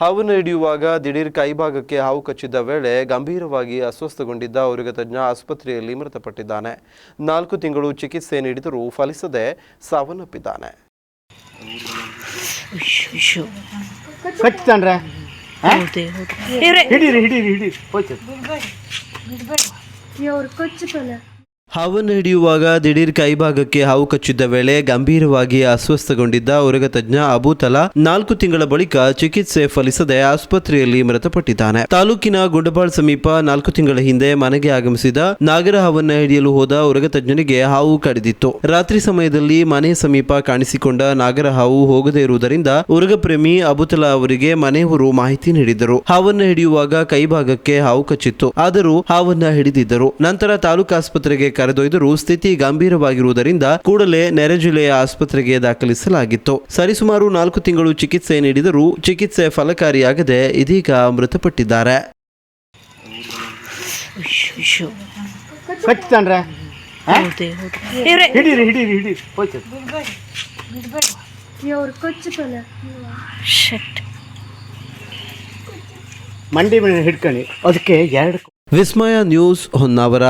ಹಾವನ್ನು ಹಿಡಿಯುವಾಗ ದಿಢೀರ್ ಕೈಭಾಗಕ್ಕೆ ಹಾವು ಕಚ್ಚಿದ್ದ ವೇಳೆ ಗಂಭೀರವಾಗಿ ಅಸ್ವಸ್ಥಗೊಂಡಿದ್ದ ಅವರಿಗೆ ತಜ್ಞ ಆಸ್ಪತ್ರೆಯಲ್ಲಿ ಮೃತಪಟ್ಟಿದ್ದಾನೆ. ನಾಲ್ಕು ತಿಂಗಳು ಚಿಕಿತ್ಸೆ ನೀಡಿದರೂ ಫಲಿಸದೆ ಸಾವನ್ನಪ್ಪಿದ್ದಾನೆ. ಹಿಡಿರಿ ಹಿಡೀರಿ ಹಿಡೀರಿ ಹಿಡೀರಿ. ಹೋಯ್ತು. ಹಾವನ್ನು ಹಿಡಿಯುವಾಗ ದಿಢೀರ್ ಕೈಭಾಗಕ್ಕೆ ಹಾವು ಕಚ್ಚಿದ್ದ ವೇಳೆ ಗಂಭೀರವಾಗಿ ಅಸ್ವಸ್ಥಗೊಂಡಿದ್ದ ಉರಗ ತಜ್ಞ ಅಬೂತಲಾ ನಾಲ್ಕು ತಿಂಗಳ ಬಳಿಕ ಚಿಕಿತ್ಸೆ ಫಲಿಸದೆ ಆಸ್ಪತ್ರೆಯಲ್ಲಿ ಮೃತಪಟ್ಟಿದ್ದಾನೆ. ತಾಲೂಕಿನ ಗುಂಡಬಾಳ್ ಸಮೀಪ ನಾಲ್ಕು ತಿಂಗಳ ಹಿಂದೆ ಮನೆಗೆ ಆಗಮಿಸಿದ ನಾಗರ ಹಾವನ್ನ ಹಿಡಿಯಲು ಹೋದ ಉರಗ ತಜ್ಞನಿಗೆ ಹಾವು ಕಡಿದಿತ್ತು. ರಾತ್ರಿ ಸಮಯದಲ್ಲಿ ಮನೆ ಸಮೀಪ ಕಾಣಿಸಿಕೊಂಡ ನಾಗರ ಹಾವು ಹೋಗದೇ ಇರುವುದರಿಂದ ಉರಗ ಪ್ರೇಮಿ ಅಬುತಲಾ ಅವರಿಗೆ ಮನೆಯವರು ಮಾಹಿತಿ ನೀಡಿದ್ದರು ಹಾವನ್ನ ಹಿಡಿಯುವಾಗ ಕೈಭಾಗಕ್ಕೆ ಹಾವು ಕಚ್ಚಿತ್ತು. ಆದರೂ ಹಾವನ್ನ ಹಿಡಿದಿದ್ದರು. ನಂತರ ತಾಲೂಕು ಆಸ್ಪತ್ರೆಗೆ ಕರೆದೊಯ್ದರೂ ಸ್ಥಿತಿ ಗಂಭೀರವಾಗಿರುವುದರಿಂದ ಕೂಡಲೇ ನೆರೆ ಜಿಲ್ಲೆಯ ಆಸ್ಪತ್ರೆಗೆ ದಾಖಲಿಸಲಾಗಿತ್ತು. ಸರಿಸುಮಾರು ನಾಲ್ಕು ತಿಂಗಳು ಚಿಕಿತ್ಸೆ ನೀಡಿದರೂ ಚಿಕಿತ್ಸೆ ಫಲಕಾರಿಯಾಗದೆ ಇದೀಗ ಮೃತಪಟ್ಟಿದ್ದಾರೆ. ಮಂಡಿ ಮೇಲೆ ಹಿಡ್ಕೊಳ್ಳಿ ಅದಕ್ಕೆ ಎರಡು ವಿಸ್ಮಯ ನ್ಯೂಸ್ ಹೊನ್ನಾವರ.